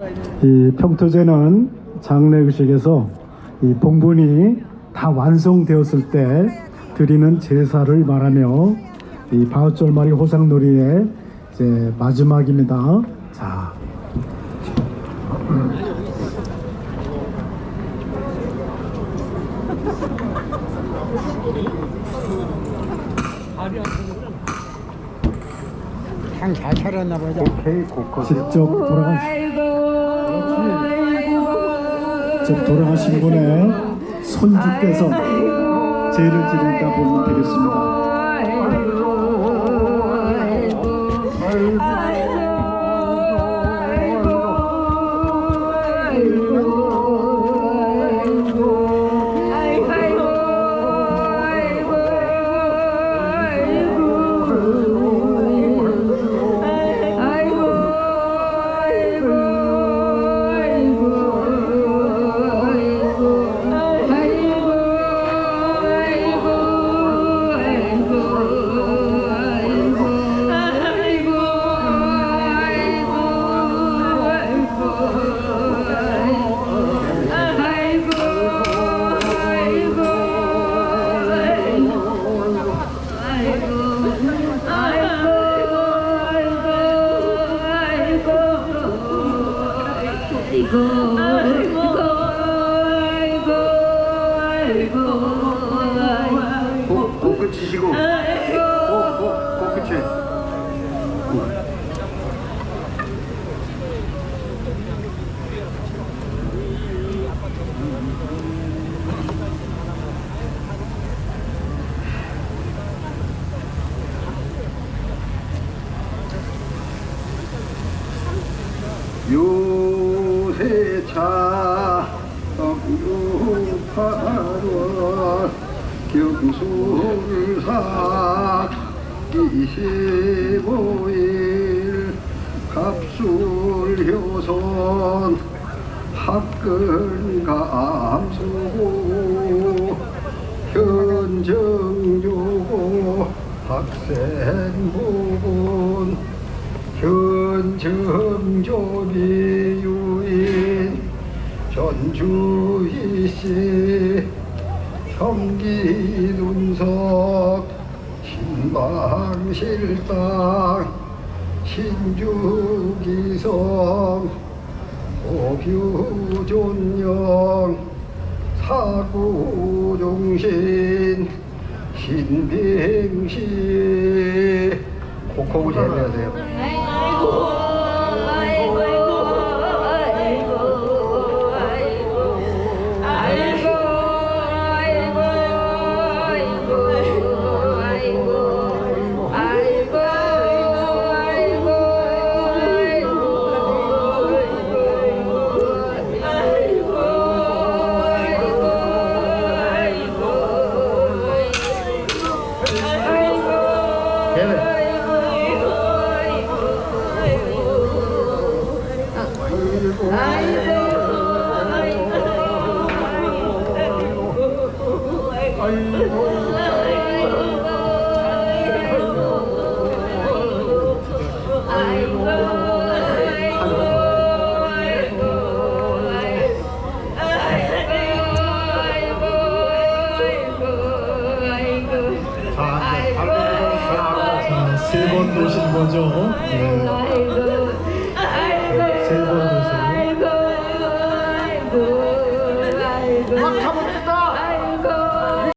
이 평토제는 장례의식에서 이 봉분이 다 완성되었을 때 드리는 제사를 말하며 이 바우절마리 호상놀이의 이제 마지막입니다. 자, 장잘 차렸나 보자. 직접 돌아가 직접 돌아가신 분의 손주께서 제를 지른다 보면 되겠습니다. 아이고 아이고 아이고 아이고 복, 복 끝이시고. 복, 복, 복 끝이 요세차 떡유파로 경술사 25일 갑술효선 학근감수 현정조 박센부분 현정조비 전주이씨 성기눈석 신방실당 신주기성 오뷰존영 사구종신 신빙시 코코부 재미하세요 자, 세 번 도신 거죠? 네.